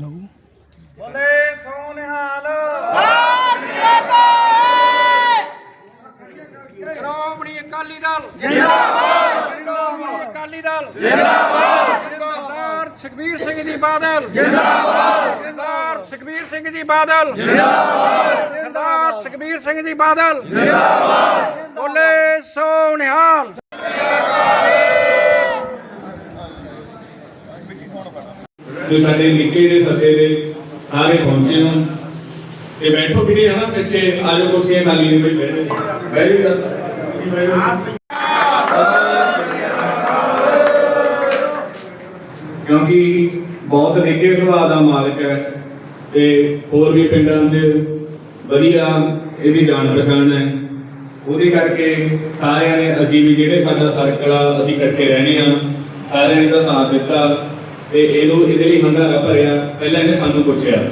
ਬੋਲੇ ਸੋ ਨਿਹਾਲ ਸ਼੍ਰੋਮਣੀ ਅਕਾਲੀ ਦਲ। ਜਿੰਦਾਬਾਦ। ਸ਼੍ਰੋਮਣੀ ਅਕਾਲੀ ਦਲ। ਜਿੰਦਾਬਾਦ। ਸਰਦਾਰ ਸੁਖਬੀਰ ਸਿੰਘ ਜੀ ਬਾਦਲ। ਜਿੰਦਾਬਾਦ। ਸਰਦਾਰ ਸੁਖਬੀਰ ਸਿੰਘ ਜੀ ਬਾਦਲ। ਜਿੰਦਾਬਾਦ। ਸਰਦਾਰ ਸੁਖਬੀਰ ਸਿੰਘ ਜੀ ਬਾਦਲ। ਜਿੰਦਾਬਾਦ। ਬੋਲੇ ਸੋ ਨਿਹਾਲ ਜੋ ਸਾਡੇ ਨਿੱਕੇ ਦੇ ਸੱਦੇ ਦੇ ਸਾਰੇ ਪਹੁੰਚੇ ਹਨ ਤੇ ਬੈਠੋ ਵੀਰੇ, ਹਨਾ, ਪਿੱਛੇ ਆ ਜਾਓ, ਕੁਰਸੀਆਂ ਖਾਲੀ ਨੇ ਬੈਠੋ ਬੈਠੋ ਸਰ। ਤੁਸੀਂ ਕਿਉਂਕਿ ਬਹੁਤ ਨਿੱਘੇ ਸੁਭਾਅ ਦਾ ਮਾਲਕ ਹੈ ਤੇ ਹੋਰ ਵੀ ਪਿੰਡਾਂ 'ਚ ਵਧੀਆ ਇਹਦੀ ਜਾਣ ਪਛਾਣ ਹੈ। ਉਹਦੇ ਕਰਕੇ ਸਾਰਿਆਂ ਨੇ ਅਸੀਂ ਵੀ ਜਿਹੜੇ ਸਾਡਾ ਸਰਕਲ ਆ, ਅਸੀਂ ਇਕੱਠੇ ਰਹਿਣੇ ਆ। ਸਾਰਿਆਂ ਨੇ ਦਾ ਸਾਥ ਦਿੱਤਾ। ਤੇ ਇਹਨੂੰ ਇਹਦੇ ਲਈ ਹੰਗਾਰਾ ਭਰਿਆ, ਪਹਿਲਾਂ ਇਹਨੇ ਸਾਨੂੰ ਪੁੱਛਿਆ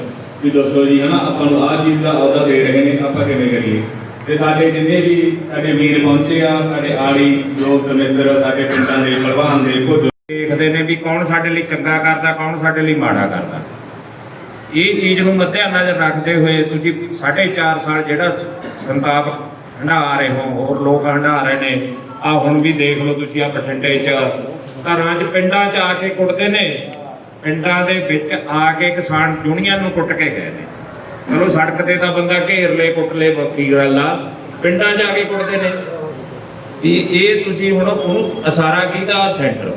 ਵੀ ਦੱਸੋ ਜੀ, ਹਨਾ, ਆਪਾਂ ਨੂੰ ਆਹ ਚੀਜ਼ ਦਾ ਅਹੁਦਾ ਦੇ ਰਹੇ ਨੇ, ਆਪਾਂ ਕਿਵੇਂ ਕਰੀਏ? ਤੇ ਸਾਡੇ ਜਿੰਨੇ ਵੀ ਸਾਡੇ ਵੀਰ ਪਹੁੰਚੇ ਆ, ਸਾਡੇ ਆੜੀ ਦੋਸਤ, ਮਿੱਤਰ, ਸਾਡੇ ਪਿੰਡਾਂ ਦੇ ਪ੍ਰਵਾਨ ਦੇ ਕੁਝ ਦੇਖਦੇ ਨੇ ਵੀ ਕੌਣ ਸਾਡੇ ਲਈ ਚੰਗਾ ਕਰਦਾ, ਕੌਣ ਸਾਡੇ ਲਈ ਮਾੜਾ ਕਰਦਾ। ਇਹ ਚੀਜ਼ ਨੂੰ ਮੱਦੇ ਨਜ਼ਰ ਰੱਖਦੇ ਹੋਏ ਤੁਸੀਂ 4.5 ਸਾਲ ਜਿਹੜਾ ਸੰਤਾਪ ਹੰਢਾ ਰਹੇ ਹੋ, ਹੋਰ ਲੋਕ ਹੰਢਾ ਰਹੇ ਨੇ ਆ ਹੁਣ ਵੀ ਦੇਖ ਲਓ ਤੁਸੀਂ ਆ ਬਠਿੰਡੇ 'ਚ ਘਰਾਂ 'ਚ ਪਿੰਡਾਂ 'ਚ ਆ ਕੇ ਕੁੱਟਦੇ ਨੇ। ਪਿੰਡਾਂ ਦੇ ਵਿੱਚ ਆ ਕੇ ਕਿਸਾਨ ਯੂਨੀਅਨ ਨੂੰ ਕੁੱਟ ਕੇ ਗਏ ਨੇ। ਚਲੋ ਸੜਕ ਤੇ ਤਾਂ ਬੰਦਾ ਘੇਰ ਲੇ, ਕੁੱਟ ਲੇ ਵੱਖਰੀ ਗੱਲ ਆ। ਪਿੰਡਾਂ 'ਚ ਆ ਕੇ ਕੁੱਟਦੇ ਨੇ। ਵੀ ਇਹ ਤੁਸੀਂ ਹੁਣ ਉਹਨੂੰ ਅਸਾਰਾ ਕੀਤਾ ਸੈਂਟਰ।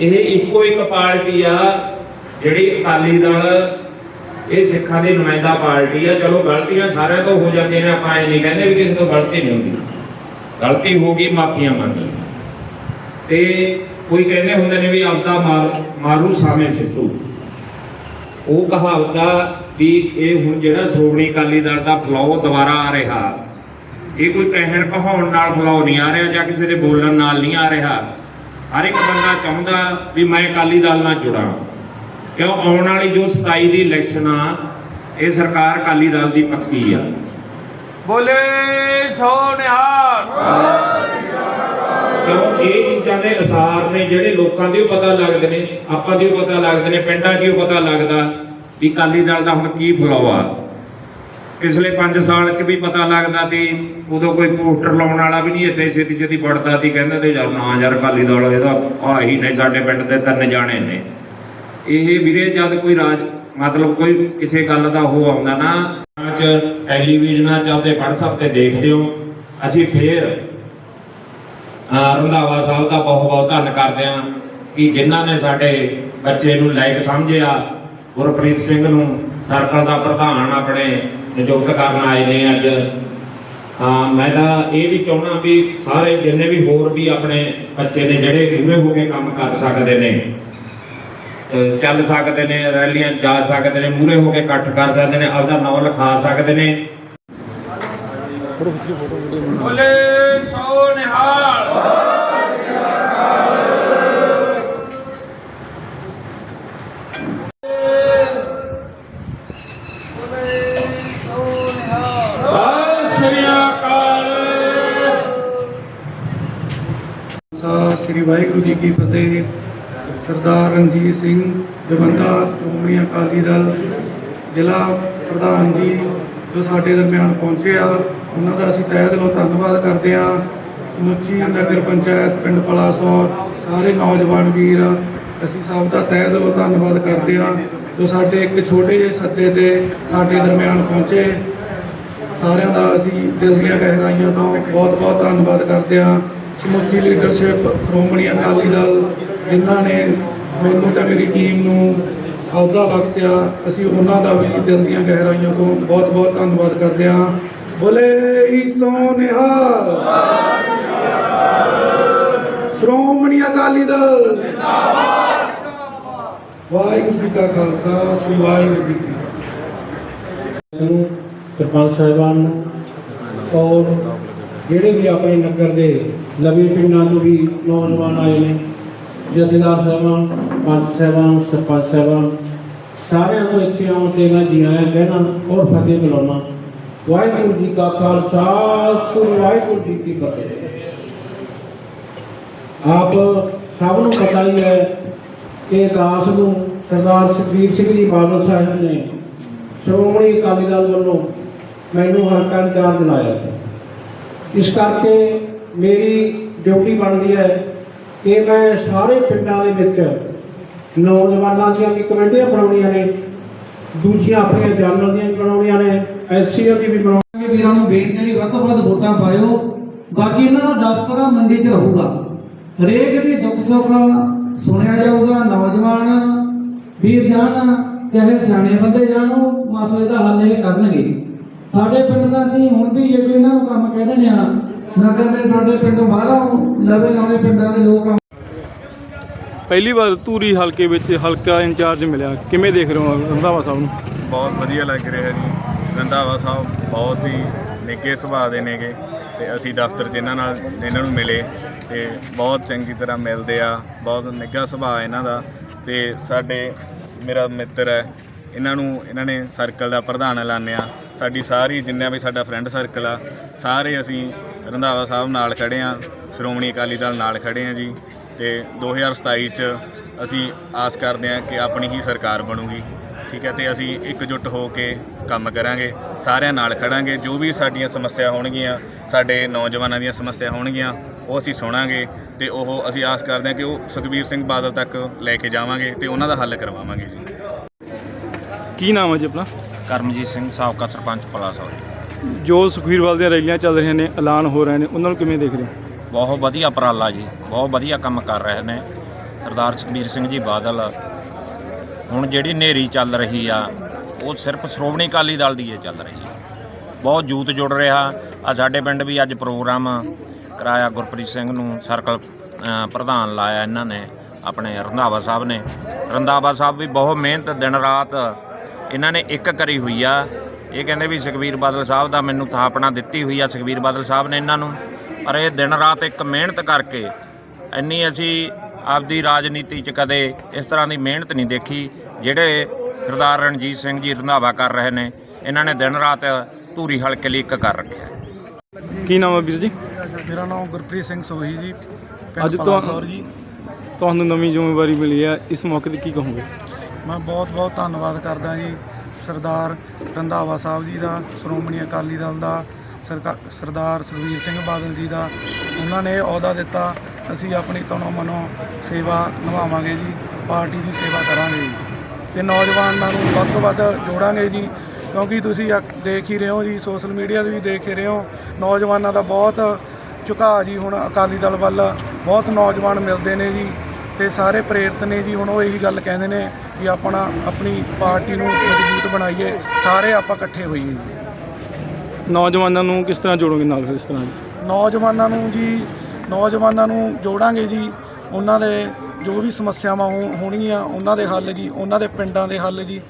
ਇਹ ਇੱਕੋ ਇੱਕ ਪਾਰਟੀ ਆ, ਜਿਹੜੀ ਅਕਾਲੀ ਦਲ, ਇਹ ਸਿੱਖਾਂ ਦੀ ਨੁਮਾਇੰਦਾ ਪਾਰਟੀ ਆ। ਚਲੋ ਗਲਤੀਆਂ ਸਾਰਿਆਂ ਤੋਂ ਹੋ ਜਾਂਦੀਆਂ ਨੇ, ਆਪਾਂ ਇਹ ਨਹੀਂ ਕਹਿੰਦੇ ਵੀ ਕਿਸੇ ਤੋਂ ਗਲਤੀ ਨਹੀਂ ਹੁੰਦੀ। ਗਲਤੀ ਹੋ ਗਈ, ਮਾਫੀਆਂ ਮੰਗ ਤੇ ਕੋਈ ਕਹਿੰਦੇ ਹੁੰਦੇ ਨੇ ਵੀ ਆਪਦਾ ਮਾਰ, ਮਾਰੂ ਸਾਵੇਂ ਸਿੱਟੂ ਉਹ ਕਹਾਵਤ ਆ ਵੀ ਇਹ ਹੁਣ ਜਿਹੜਾ ਸ਼੍ਰੋਮਣੀ ਅਕਾਲੀ ਦਲ ਦਾ ਫਲੋ ਦੁਬਾਰਾ ਆ ਰਿਹਾ, ਇਹ ਕੋਈ ਕਹਿਣ ਕਹਾਉਣ ਨਾਲ ਫਲੋ ਨਹੀਂ ਆ ਰਿਹਾ ਜਾਂ ਕਿਸੇ ਦੇ ਬੋਲਣ ਨਾਲ ਨਹੀਂ ਆ ਰਿਹਾ। ਹਰ ਇੱਕ ਬੰਦਾ ਚਾਹੁੰਦਾ ਵੀ ਮੈਂ ਅਕਾਲੀ ਦਲ ਨਾਲ ਜੁੜਾਂ। ਕਿਉਂ? ਆਉਣ ਵਾਲੀ ਜੋ 27 ਦੀ ਇਲੈਕਸ਼ਨ ਆ, ਇਹ ਸਰਕਾਰ ਅਕਾਲੀ ਦਲ ਦੀ ਪੱਕੀ ਆ। ਬੋਲੇ ਸੋ ਨਿਹਾਲ। ਇਹ ਚੀਜ਼ਾਂ ਦੇ ਅਸਾਰ ਨੇ, ਜਿਹੜੇ ਲੋਕਾਂ ਦੇ ਪਤਾ ਲੱਗਦੇ ਨੇ, ਆਪਾਂ ਦੇ ਪਤਾ ਲੱਗਦੇ ਨੇ, ਪਿੰਡਾਂ 'ਚ ਪਤਾ ਲੱਗਦਾ ਵੀ ਅਕਾਲੀ ਦਲ ਦਾ ਹੁਣ ਕੀ ਫਲੋ ਆ ਪਿਛਲੇ 5 ਸਾਲ 'ਚ ਵੀ ਪਤਾ ਲੱਗਦਾ ਤੇ ਉਦੋਂ ਕੋਈ ਪੋਸਟਰ ਲਾਉਣ ਵਾਲਾ ਵੀ ਨਹੀਂ, ਇੱਥੇ ਛੇਤੀ ਛੇਤੀ ਵੜਦਾ ਸੀ, ਕਹਿੰਦਾ ਤੇ ਯਾਰ ਨਾ ਯਾਰ ਅਕਾਲੀ ਦਲ ਇਹਦਾ ਆਹੀ ਨੇ, ਸਾਡੇ ਪਿੰਡ ਦੇ ਤਿੰਨ ਜਾਣੇ ਨੇ। ਇਹ ਵੀਰੇ, ਜਦ ਕੋਈ ਰਾਜ, ਮਤਲਬ ਕੋਈ ਕਿਸੇ ਗੱਲ ਦਾ ਉਹ ਆਉਂਦਾ ਨਾ ਚ ਟੈਲੀਵਿਜ਼ਨਾਂ ਚ ਆਪਦੇ WhatsApp ਤੇ ਦੇਖਦੇ ਹੋ, ਅਸੀਂ ਫੇਰ ਰੰਧਾਵਾ ਸਾਹਿਬ ਦਾ ਬਹੁਤ ਬਹੁਤ ਧੰਨ ਕਰਦੇ ਹਾਂ ਕਿ ਜਿਨ੍ਹਾਂ ਨੇ ਸਾਡੇ ਬੱਚੇ ਨੂੰ ਲਾਇਕ ਸਮਝਿਆ, ਗੁਰਪ੍ਰੀਤ ਸਿੰਘ ਨੂੰ ਸਰਕਲ ਦਾ ਪ੍ਰਧਾਨ ਆਪਣੇ ਨਿਯੁਕਤ ਕਰਨ ਆਏ ਨੇ ਅੱਜ। ਮੈਂ ਤਾਂ ਇਹ ਵੀ ਚਾਹਣਾ ਵੀ ਸਾਰੇ ਜਿੰਨੇ ਵੀ ਹੋਰ ਵੀ ਆਪਣੇ ਬੱਚੇ ਨੇ ਜਿਹੜੇ ਪੂਰੇ ਹੋ ਕੇ ਕੰਮ ਕਰ ਸਕਦੇ ਨੇ ਚੱਲ ਸਕਦੇ ਨੇ, ਰੈਲੀਆਂ ਜਾ ਸਕਦੇ ਨੇ ਮੂਰੇ ਹੋ ਕੇ ਇਕੱਠ ਕਰ ਸਕਦੇ ਨੇ, ਆਪਦਾ ਨਾਮ ਲਿਖਾ ਸਕਦੇ ਨੇ। ਬੋਲੇ ਸੋ ਨਿਹਾਲ। ਸ਼੍ਰੀ ਸ੍ਰੀ ਵਾਹਿਗੁਰੂ ਜੀ ਕੀ ਫਤਿਹ। ਸਰਦਾਰ ਰਣਜੀਤ ਸਿੰਘ ਜਵੰਦਾ ਸ਼੍ਰੋਮਣੀ ਅਕਾਲੀ ਦਲ ਜ਼ਿਲ੍ਹਾ ਪ੍ਰਧਾਨ ਜੀ ਜੋ ਸਾਡੇ ਦਰਮਿਆਨ ਪਹੁੰਚੇ ਆ, ਉਹਨਾਂ ਦਾ ਅਸੀਂ ਤਹਿ ਦਿਲੋਂ ਧੰਨਵਾਦ ਕਰਦੇ ਆ ਸਮੁੱਚੀ ਨਗਰ ਪੰਚਾਇਤ, ਪਿੰਡ ਪਲਾਸੌਰ ਸਾਰੇ ਨੌਜਵਾਨ ਵੀਰ, ਅਸੀਂ ਸਭ ਦਾ ਤਹਿ ਦਿਲੋਂ ਧੰਨਵਾਦ ਕਰਦੇ ਹਾਂ ਜੋ ਸਾਡੇ ਇੱਕ ਛੋਟੇ ਜਿਹੇ ਸੱਦੇ ਤੇ ਸਾਡੇ ਦਰਮਿਆਨ ਪਹੁੰਚੇ। ਸਾਰਿਆਂ ਦਾ ਅਸੀਂ ਦਿਲ ਦੀਆਂ ਗਹਿਰਾਈਆਂ ਤੋਂ ਬਹੁਤ-ਬਹੁਤ ਧੰਨਵਾਦ ਕਰਦੇ ਹਾਂ। ਸਮੁੱਚੀ ਲੀਡਰਸ਼ਿਪ ਸ਼੍ਰੋਮਣੀ ਅਕਾਲੀ ਦਲ, ਜਿਨ੍ਹਾਂ ਨੇ ਮੈਨੂੰ ਤੇ ਮੇਰੀ ਟੀਮ ਨੂੰ ਅਹੁਦਾ ਬਖਸ਼ਿਆ, ਅਸੀਂ ਉਹਨਾਂ ਦਾ ਵੀ ਦਿਲ ਦੀਆਂ ਗਹਿਰਾਈਆਂ ਤੋਂ ਬਹੁਤ-ਬਹੁਤ ਧੰਨਵਾਦ ਕਰਦੇ ਹਾਂ। ਬੋਲੇ ਹੀ ਨਿਹਾਲ ਸ਼੍ਰੋਮਣੀ ਅਕਾਲੀ ਦਲ। ਵਾਹਿਗੁਰੂ ਜੀ ਕਾ ਖਾਲਸਾ, ਸ੍ਰੀ ਵਾਹਿਗੁਰੂ ਜੀ ਕੀ ਫਤਿਹ। ਸਰਪੰਚ ਸਾਹਿਬਾਨ ਨੂੰ ਔਰ ਜਿਹੜੇ ਵੀ ਆਪਣੇ ਨਗਰ ਦੇ ਨਵੇਂ ਪਿੰਡਾਂ ਤੋਂ ਵੀ ਨੌਜਵਾਨ ਆਏ ਨੇ, ਜਥੇਦਾਰ ਸਾਹਿਬਾਨ, ਪੰਚ ਸਾਹਿਬਾਨ, ਸਰਪੰਚ ਸਾਹਿਬਾਨ, ਸਾਰਿਆਂ ਨੂੰ ਇੱਥੇ ਆਉਣ ਤੇ ਮੈਂ ਜੀ ਆਇਆਂ ਕਹਿਣਾ ਔਰ ਫਤਿਹ ਬੁਲਾਉਣਾ। ਵਾਹਿਗੁਰੂ ਜੀ ਕਾ ਖਾਲਸਾ ਵਾਹਿਗੁਰੂ ਜੀ ਕੀ ਫਤਿਹ। ਆਪ ਸਭ ਨੂੰ ਪਤਾ ਹੀ ਹੈ ਕਿ ਦਾਸ ਨੂੰ ਸਰਦਾਰ ਸੁਖਬੀਰ ਸਿੰਘ ਜੀ ਬਾਦਲ ਸਾਹਿਬ ਨੇ ਸ਼੍ਰੋਮਣੀ ਅਕਾਲੀ ਦਲ ਵੱਲੋਂ ਮੈਨੂੰ ਹਲਕਾ ਇੰਚਾਰਜ ਲਾਇਆ ਇਸ ਕਰਕੇ ਮੇਰੀ ਡਿਊਟੀ ਬਣਦੀ ਹੈ ਕਿ ਮੈਂ ਸਾਰੇ ਪਿੰਡਾਂ ਦੇ ਵਿੱਚ ਨੌਜਵਾਨਾਂ ਦੀਆਂ ਵੀ ਕਮੇਟੀਆਂ ਬਣਾਉਣੀਆਂ ਨੇ, ਦੂਜੀਆਂ ਆਪਣੀਆਂ ਜਨਰਲ ਦੀਆਂ ਵੀ ਬਣਾਉਣੀਆਂ ਨੇ, ਐਸਸੀਆਂ ਦੀ ਵੀ ਬਣਾਉਣੀਆਂ ਵੀਰਾਂ ਨੂੰ ਬੇਨਤੀ ਹੈ ਵੱਧ ਤੋਂ ਵੱਧ ਵੋਟਾਂ ਪਾਇਓ, ਬਾਕੀ ਇਹਨਾਂ ਦਾ ਦਫ਼ਤਰ ਆ ਮੰਡੀ 'ਚ ਰਹੂਗਾ। ਹਰੇਕ ਦੀ ਦੁੱਖ ਸੁੱਖ ਸੁਣਿਆ ਜਾਊਗਾ ਨੌਜਵਾਨ ਵੀਰ ਜਾਣ ਚਾਹੇ ਸਿਆਣੇ ਬੰਦੇ ਜਾਣ ਉਹ ਮਸਲੇ ਦਾ ਹੱਲ ਇਹ ਕਰਨਗੇ। ਸਾਡੇ ਪਿੰਡ ਦਾ ਅਸੀਂ ਹੁਣ ਵੀ ਜੇ ਕੋਈ ਇਹਨਾਂ ਨੂੰ ਕੰਮ ਕਹਿ ਦਿੰਦੇ ਆ ਨਗਰ ਦੇ ਸਾਡੇ ਪਿੰਡੋਂ ਬਾਹਰੋਂ ਲਵੇ ਲਾਉਣੇ ਪਿੰਡਾਂ ਦੇ ਲੋਕ ਆ ਪਹਿਲੀ ਵਾਰ ਧੂਰੀ ਹਲਕੇ ਵਿੱਚ ਹਲਕਾ ਇੰਚਾਰਜ ਮਿਲਿਆ। ਕਿਵੇਂ ਦੇਖ ਰਹੇ ਹੋ ਰੰਧਾਵਾ ਸਾਹਿਬ ਨੂੰ? ਬਹੁਤ ਵਧੀਆ ਲੱਗ ਰਿਹਾ ਜੀ। ਰੰਧਾਵਾ ਸਾਹਿਬ ਬਹੁਤ ਹੀ ਨਿੱਘੇ ਸੁਭਾਅ ਦੇ ਨੇਗੇ ਤੇ ਅਸੀਂ ਦਫ਼ਤਰ 'ਚ ਇਹਨਾਂ ਨਾਲ, ਇਹਨਾਂ ਨੂੰ ਮਿਲੇ ਤੇ ਬਹੁਤ ਚੰਗੀ ਤਰ੍ਹਾਂ ਮਿਲਦੇ ਆ, ਬਹੁਤ ਨਿੱਘਾ ਸੁਭਾਅ ਇਹਨਾਂ ਦਾ ਤੇ ਸਾਡੇ ਮੇਰਾ ਮਿੱਤਰ ਹੈ, ਇਹਨਾਂ ਨੂੰ, ਇਹਨਾਂ ਨੇ ਸਰਕਲ ਦਾ ਪ੍ਰਧਾਨ ਐਲਾਨਿਆ। ਸਾਡੀ ਸਾਰੀ, ਜਿੰਨਾ ਵੀ ਸਾਡਾ ਫਰੈਂਡ ਸਰਕਲ ਆ, ਸਾਰੇ ਅਸੀਂ ਰੰਧਾਵਾ ਸਾਹਿਬ ਨਾਲ ਖੜੇ ਆ ਸ਼੍ਰੋਮਣੀ ਅਕਾਲੀ ਦਲ ਨਾਲ ਖੜੇ ਆ ਜੀ ਤੇ 2027 ਚ ਅਸੀਂ ਆਸ ਕਰਦੇ ਹਾਂ ਕਿ ਆਪਣੀ ਹੀ ਸਰਕਾਰ ਬਣੂਗੀ। ਠੀਕ ਹੈ ਤੇ ਅਸੀਂ ਇਕਜੁੱਟ ਹੋ ਕੇ ਕੰਮ ਕਰਾਂਗੇ ਸਾਰਿਆਂ ਨਾਲ ਖੜਾਂਗੇ ਜੋ ਵੀ ਸਾਡੀਆਂ ਸਮੱਸਿਆ ਹੋਣਗੀਆਂ ਸਾਡੇ ਨੌਜਵਾਨਾਂ ਦੀਆਂ ਸਮੱਸਿਆ ਹੋਣਗੀਆਂ ਉਹ ਅਸੀਂ ਸੁਣਾਂਗੇ ਤੇ ਉਹ ਅਸੀਂ ਆਸ ਕਰਦੇ ਹਾਂ ਕਿ ਉਹ ਸੁਖਬੀਰ ਸਿੰਘ ਬਾਦਲ ਤੱਕ ਲੈ ਕੇ ਜਾਵਾਂਗੇ ਤੇ ਉਹਨਾਂ ਦਾ ਹੱਲ ਕਰਵਾਵਾਂਗੇ ਜੀ। ਕੀ ਨਾਮ ਹੈ ਜੀ ਆਪਣਾ? ਕਰਮਜੀਤ ਸਿੰਘ ਸਾਬਕਾ ਸਰਪੰਚ ਪਲਾਸੌਰ ਜੋ ਸੁਖਵੀਰਵਾਲ ਦੀਆਂ ਰੈਲੀਆਂ ਚੱਲ ਰਹੀਆਂ ਨੇ ਐਲਾਨ ਹੋ ਰਹੇ ਨੇ ਉਹਨਾਂ ਨੂੰ ਕਿਵੇਂ ਦੇਖ ਰਹੇ ਹੋ? ਬਹੁਤ ਵਧੀਆ ਉਪਰਾਲਾ ਜੀ ਬਹੁਤ ਵਧੀਆ ਕੰਮ ਕਰ ਰਹੇ ਨੇ। ਸਰਦਾਰ ਸੁਖਬੀਰ ਸਿੰਘ ਜੀ ਬਾਦਲ ਹੁਣ ਜਿਹੜੀ ਨੇਰੀ ਚੱਲ ਰਹੀ ਆ, ਉਹ ਸਿਰਫ ਸ਼੍ਰੋਮਣੀ ਅਕਾਲੀ ਦਲ ਦੀ ਹੀ ਚੱਲ ਰਹੀ ਆ। ਬਹੁਤ ਯੂਥ ਜੁੜ ਰਿਹਾ। ਆ ਸਾਡੇ ਪਿੰਡ ਵੀ ਅੱਜ ਪ੍ਰੋਗਰਾਮ ਕਰਾਇਆ ਗੁਰਪ੍ਰੀਤ ਸਿੰਘ ਨੂੰ, ਸਰਕਲ ਪ੍ਰਧਾਨ ਲਾਇਆ ਇਹਨਾਂ ਨੇ, ਆਪਣੇ ਰੰਧਾਵਾ ਸਾਹਿਬ ਨੇ। ਰੰਧਾਵਾ ਸਾਹਿਬ ਵੀ ਬਹੁਤ ਮਿਹਨਤ ਦਿਨ ਰਾਤ ਇਹਨਾਂ ਨੇ ਇੱਕ ਕਰੀ ਹੋਈ ਆ। ਇਹ ਕਹਿੰਦੇ ਵੀ ਸੁਖਬੀਰ ਬਾਦਲ ਸਾਹਿਬ ਦਾ ਮੈਨੂੰ ਥਾਪਣਾ ਦਿੱਤੀ ਹੋਈ ਆ, ਸੁਖਬੀਰ ਬਾਦਲ ਸਾਹਿਬ ਨੇ ਇਹਨਾਂ ਨੂੰ। ਪਰ ਇਹ ਦਿਨ ਰਾਤ ਇੱਕ ਮਿਹਨਤ ਕਰਕੇ ਇੰਨੀ ਅਸੀਂ ਆਪਦੀ ਰਾਜਨੀਤੀ 'ਚ ਕਦੇ ਇਸ ਤਰ੍ਹਾਂ ਦੀ ਮਿਹਨਤ ਨਹੀਂ ਦੇਖੀ ਜਿਹੜੇ ਸਰਦਾਰ ਰਣਜੀਤ ਸਿੰਘ ਜੀ ਰੰਧਾਵਾ ਕਰ ਰਹੇ ਨੇ ਇਹਨਾਂ ਨੇ ਦਿਨ ਰਾਤ ਧੂਰੀ ਹਲਕੇ ਲਈ ਇੱਕ ਕਰ ਰੱਖਿਆ। ਕੀ ਨਾਮ ਹੈ ਵੀਰ ਜੀ? ਮੇਰਾ ਨਾਮ ਗੁਰਪ੍ਰੀਤ ਸਿੰਘ ਸੋਹੀ ਜੀ ਅੱਜ ਤੋਂ ਤੁਹਾਨੂੰ ਨਵੀਂ ਜ਼ਿੰਮੇਵਾਰੀ ਮਿਲੀ ਹੈ ਇਸ ਮੌਕੇ ਤੇ ਕੀ ਕਹੋਗੇ? ਮੈਂ ਬਹੁਤ ਬਹੁਤ ਧੰਨਵਾਦ ਕਰਦਾ ਜੀ ਸਰਦਾਰ ਰੰਧਾਵਾ ਸਾਹਿਬ ਜੀ ਦਾ ਸ਼੍ਰੋਮਣੀ ਅਕਾਲੀ ਦਲ ਦਾ ਸਰਕਾ- ਸਰਦਾਰ ਸੁਖਬੀਰ ਸਿੰਘ ਬਾਦਲ ਜੀ ਦਾ। ਉਹਨਾਂ ਨੇ ਅਹੁਦਾ ਦਿੱਤਾ ਅਸੀਂ ਆਪਣੀ ਤਨੋਂ ਮਨੋਂ ਸੇਵਾ ਨਿਭਾਵਾਂਗੇ ਜੀ ਪਾਰਟੀ ਦੀ ਸੇਵਾ ਕਰਾਂਗੇ ਜੀ ਤੇ ਨੌਜਵਾਨਾਂ ਨੂੰ ਵੱਧ ਤੋਂ ਵੱਧ ਜੋੜਾਂਗੇ ਜੀ ਕਿਉਂਕਿ ਤੁਸੀਂ ਦੇਖ ਹੀ ਰਹੇ ਹੋ ਜੀ ਸੋਸ਼ਲ ਮੀਡੀਆ ਤੇ ਵੀ ਦੇਖ ਹੀ ਰਹੇ ਹੋ ਨੌਜਵਾਨਾਂ ਦਾ ਬਹੁਤ ਝੁਕਾਅ ਜੀ ਹੁਣ ਅਕਾਲੀ ਦਲ ਵੱਲ ਬਹੁਤ ਨੌਜਵਾਨ ਮਿਲਦੇ ਨੇ ਜੀ ਤੇ ਸਾਰੇ ਪ੍ਰੇਰਿਤ ਨੇ ਜੀ ਹੁਣ ਉਹ ਇਹੀ ਗੱਲ ਕਹਿੰਦੇ ਨੇ ਵੀ ਆਪਣਾ ਆਪਣੀ ਪਾਰਟੀ ਨੂੰ ਮਜ਼ਬੂਤ ਬਣਾਈਏ ਸਾਰੇ ਆਪਾਂ ਇਕੱਠੇ ਹੋਈਏ ਜੀ ਨੌਜਵਾਨਾਂ ਨੂੰ ਕਿਸ ਤਰ੍ਹਾਂ ਜੋੜੋਗੇ ਨਾਲ ਫਿਰ ਇਸ ਤਰ੍ਹਾਂ? ਨੌਜਵਾਨਾਂ ਨੂੰ ਜੀ ਨੌਜਵਾਨਾਂ ਨੂੰ ਜੋੜਾਂਗੇ ਜੀ। ਉਹਨਾਂ ਦੇ ਜੋ ਵੀ ਸਮੱਸਿਆਵਾਂ ਹੋਣਗੀਆਂ ਉਹਨਾਂ ਦੇ ਹੱਲ ਜੀ। ਉਹਨਾਂ ਦੇ ਪਿੰਡਾਂ ਦੇ ਹੱਲ ਜੀ।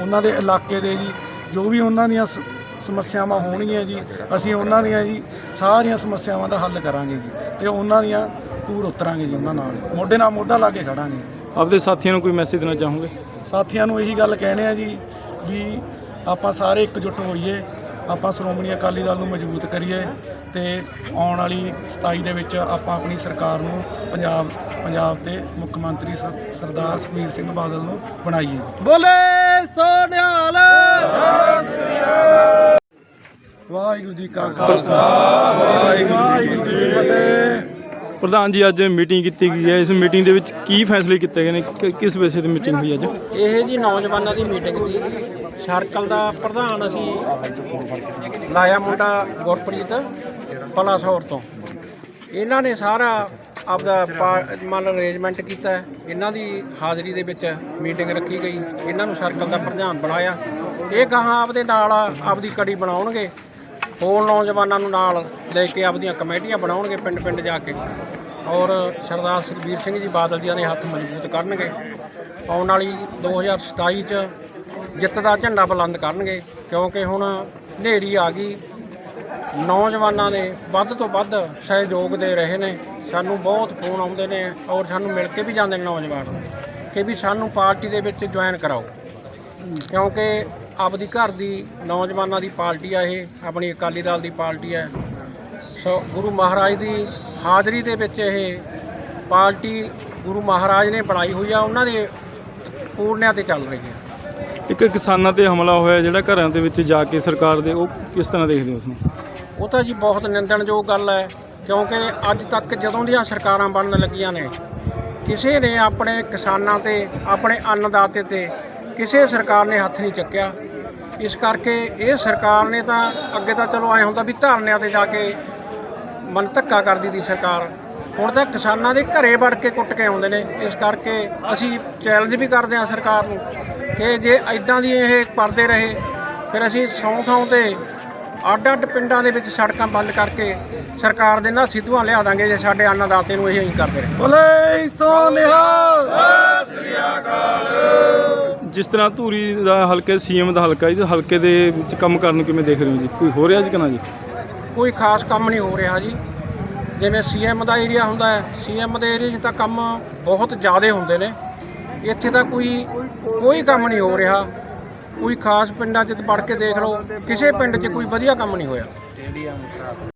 ਉਹਨਾਂ ਦੇ ਇਲਾਕੇ ਦੇ ਜੀ। ਜੋ ਵੀ ਉਹਨਾਂ ਦੀਆਂ ਸਮੱਸਿਆਵਾਂ ਹੋਣਗੀਆਂ ਜੀ ਅਸੀਂ ਉਹਨਾਂ ਦੀਆਂ ਜੀ ਸਾਰੀਆਂ ਸਮੱਸਿਆਵਾਂ ਦਾ ਹੱਲ ਕਰਾਂਗੇ ਜੀ ਤੇ ਉਹਨਾਂ ਦੀਆਂ ਪੂਰ ਉਤਰਾਂਗੇ ਜੀ ਉਹਨਾਂ ਨਾਲ। ਮੋਢੇ ਨਾਲ ਮੋਢਾ ਲਾ ਕੇ ਖੜਾਂਗੇ। ਆਪਦੇ ਸਾਥੀਆਂ ਨੂੰ ਕੋਈ ਮੈਸੇਜ ਦੇਣਾ ਚਾਹੋਗੇ? ਸਾਥੀਆਂ ਨੂੰ ਇਹੀ ਗੱਲ ਕਹਿਣੇ ਆ ਜੀ ਵੀ ਆਪਾਂ ਸਾਰੇ ਇਕਜੁੱਟ ਹੋਈਏ। ਆਪਾਂ ਸ਼੍ਰੋਮਣੀ ਅਕਾਲੀ ਦਲ ਨੂੰ ਮਜ਼ਬੂਤ ਕਰੀਏ ਤੇ ਆਉਣ ਵਾਲੀ 27 ਦੇ ਵਿੱਚ ਆਪਾਂ ਆਪਣੀ ਸਰਕਾਰ ਨੂੰ ਪੰਜਾਬ ਪੰਜਾਬ ਦੇ ਮੁੱਖ ਮੰਤਰੀ ਸਰ- ਸਰਦਾਰ ਸੁਖਬੀਰ ਸਿੰਘ ਬਾਦਲ ਨੂੰ ਬਣਾਈਏ। ਬੋਲੇ ਸੋ ਨਿਹਾਲ ਵਾਹਿਗੁਰੂ ਜੀ ਕਾ ਖਾਲਸਾ ਵਾਹਿਗੁਰੂ ਜੀ ਕੀ ਫਤਿਹ। ਪ੍ਰਧਾਨ ਜੀ ਅੱਜ ਮੀਟਿੰਗ ਕੀਤੀ ਗਈ ਹੈ। ਇਸ ਮੀਟਿੰਗ ਦੇ ਵਿੱਚ ਕੀ ਫੈਸਲੇ ਕੀਤੇ ਗਏ ਨੇ? ਕਿ- ਕਿਸ ਵਿਸ਼ੇ ਤੇ ਮੀਟਿੰਗ ਹੋਈ ਅੱਜ? ਇਹ ਜੀ ਨੌਜਵਾਨਾਂ ਦੀ ਮੀਟਿੰਗ ਦੀ ਸਰਕਲ ਦਾ ਪ੍ਰਧਾਨ ਅਸੀਂ ਲਾਇਆ ਮੁੰਡਾ ਗੁਰਪ੍ਰੀਤ ਪਲਾਸੌਰ ਤੋਂ। ਇਹਨਾਂ ਨੇ ਸਾਰਾ ਆਪਦਾ ਪਾ- ਮੰਨ ਅਰੇਂਜਮੈਂਟ ਕੀਤਾ ਹੈ। ਇਹਨਾਂ ਦੀ ਹਾਜ਼ਰੀ ਦੇ ਵਿੱਚ ਮੀਟਿੰਗ ਰੱਖੀ ਗਈ। ਇਹਨਾਂ ਨੂੰ ਸਰਕਲ ਦਾ ਪ੍ਰਧਾਨ ਬਣਾਇਆ। ਇਹ ਗਾਹਾਂ ਆਪਦੇ ਨਾਲ ਆਪਦੀ ਕੜੀ ਬਣਾਉਣਗੇ। ਹੋਰ ਨੌਜਵਾਨਾਂ ਨੂੰ ਨਾਲ ਲੈ ਕੇ ਆਪਦੀਆਂ ਕਮੇਟੀਆਂ ਬਣਾਉਣਗੇ ਪਿੰਡ ਪਿੰਡ ਜਾ ਕੇ। ਔਰ ਸਰਦਾਰ ਸੁਖਬੀਰ ਸਿੰਘ ਜੀ ਬਾਦਲ ਜੀ ਦੇ ਹੱਥ ਮਜ਼ਬੂਤ ਕਰਨਗੇ। ਆਉਣ ਵਾਲੀ 2027 ਚ ਜਿੱਤ ਦਾ ਝੰਡਾ ਬੁਲੰਦ ਕਰਨਗੇ, ਕਿਉਂਕਿ ਹੁਣ ਹਨੇਰੀ ਆ ਗਈ। ਨੌਜਵਾਨਾਂ ਨੇ ਵੱਧ ਤੋਂ ਵੱਧ ਸਹਿਯੋਗ ਦੇ ਰਹੇ ਨੇ। ਸਾਨੂੰ ਬਹੁਤ ਫੋਨ ਆਉਂਦੇ ਨੇ ਔਰ ਸਾਨੂੰ ਮਿਲ ਕੇ ਵੀ ਜਾਂਦੇ ਨੇ ਨੌਜਵਾਨ। ਕਿ ਵੀ ਸਾਨੂੰ ਪਾਰਟੀ ਦੇ ਵਿੱਚ ਜੁਆਇਨ ਕਰਾਓ। ਕਿਉਂਕਿ ਆਪਦੀ ਘਰ ਦੀ ਨੌਜਵਾਨਾਂ ਦੀ ਪਾਰਟੀ ਆ ਇਹ ਆਪਣੀ ਅਕਾਲੀ ਦਲ ਦੀ ਪਾਰਟੀ ਹੈ ਸੋ ਗੁਰੂ ਮਹਾਰਾਜ ਦੀ ਹਾਜ਼ਰੀ ਦੇ ਵਿੱਚ ਇਹ ਪਾਰਟੀ ਗੁਰੂ ਮਹਾਰਾਜ ਨੇ ਬਣਾਈ ਹੋਈ ਆ ਉਹਨਾਂ ਦੇ ਪੂਰਨਿਆਂ ਤੇ ਚੱਲ ਰਹੀ ਹੈ। ਇੱਕ ਕਿਸਾਨਾਂ ਤੇ ਹਮਲਾ ਹੋਇਆ ਜਿਹੜਾ ਘਰਾਂ ਦੇ ਵਿੱਚ ਜਾ ਕੇ ਸਰਕਾਰ ਦੇ ਉਹ ਕਿਸ ਤਰ੍ਹਾਂ ਦੇਖਦੇ ਹੋ ਨੂੰ ਉਹ ਤਾਂ ਜੀ ਬਹੁਤ ਨਿੰਦਣਯੋਗ ਗੱਲ ਹੈ ਕਿਉਂਕਿ ਅੱਜ ਤੱਕ ਜਦੋਂ ਦੀਆਂ ਸਰਕਾਰਾਂ ਬਣਨ ਲੱਗੀਆਂ ਨੇ ਕਿਸੇ ਨੇ ਆਪਣੇ ਕਿਸਾਨਾਂ ਤੇ ਆਪਣੇ ਅੰਨਦਾਤੇ ਤੇ ਕਿਸੇ ਸਰਕਾਰ ਨੇ ਹੱਥ ਨਹੀਂ ਚੱਕਿਆ। ਇਸ ਕਰਕੇ ਇਹ ਸਰਕਾਰ ਨੇ ਤਾਂ ਅੱਗੇ ਤਾਂ ਚਲੋ ਐ ਹੁੰਦਾ ਵੀ ਧਰਨਿਆਂ ਤੇ ਜਾ ਕੇ ਮਨ ਧੱਕਾ ਕਰਦੀ ਦੀ ਸਰਕਾਰ। ਹੁਣ ਤਾਂ ਕਿਸਾਨਾਂ ਦੇ ਘਰੇ ਵੜ ਕੇ ਕੁੱਟ ਕੇ ਆਉਂਦੇ ਨੇ। ਇਸ ਕਰਕੇ ਅਸੀਂ ਚੈਲੰਜ ਵੀ ਕਰਦੇ ਹਾਂ ਸਰਕਾਰ ਨੂੰ ਕਿ ਜੇ ਐਦਾਂ ਦੀ ਇਹ ਕਰਦੇ ਰਹੇ, ਫਿਰ ਅਸੀਂ ਸੌਂ ਥਾਂ ਤੇ ਅੱਡ ਅੱਡ ਪਿੰਡਾਂ ਦੇ ਵਿੱਚ ਸੜਕਾਂ ਬੰਦ ਕਰਕੇ ਸਰਕਾਰ ਦੇ ਨਾਲ ਸਿੱਧੂਆਂ ਲਿਆ ਦਾਂਗੇ ਜੇ ਸਾਡੇ ਅੰਨਦਾਤੇ ਨੂੰ ਇਹ ਹੀ ਕਰਦੇ ਰਹੇ। ਬੋਲੇ ਸੋ ਨਿਹਾਲ। ਜਿਸ ਤਰ੍ਹਾਂ ਧੂਰੀ ਦਾ ਹਲਕੇ ਸੀਐਮ ਦਾ ਹਲਕਾ ਇਸ ਹਲਕੇ ਦੇ ਵਿੱਚ ਕੰਮ ਕਰਨ ਨੂੰ ਕਿਵੇਂ ਦੇਖ ਰਹੇ ਹੋ ਜੀ? ਕੋਈ ਹੋ ਰਿਹਾ ਜੀ ਕਿ ਨਾ ਜੀ? ਕੋਈ ਖਾਸ ਕੰਮ ਨਹੀਂ ਹੋ ਰਿਹਾ ਜੀ। ਜਿਵੇਂ ਸੀਐਮ ਦਾ ਏਰੀਆ ਹੁੰਦਾ ਹੈ ਸੀਐਮ ਦੇ ਏਰੀਆ 'ਚ ਤਾਂ ਕੰਮ ਬਹੁਤ ਜ਼ਿਆਦਾ ਹੁੰਦੇ ਨੇ। ਇੱਥੇ ਤਾਂ ਕੋਈ ਕੋਈ ਕੰਮ ਨਹੀਂ ਹੋ ਰਿਹਾ। ਕੋਈ ਖਾਸ ਪਿੰਡਾਂ 'ਚ ਵੜ ਕੇ ਦੇਖ ਲਓ, ਕਿਸੇ ਪਿੰਡ 'ਚ ਕੋਈ ਵਧੀਆ ਕੰਮ ਨਹੀਂ ਹੋਇਆ।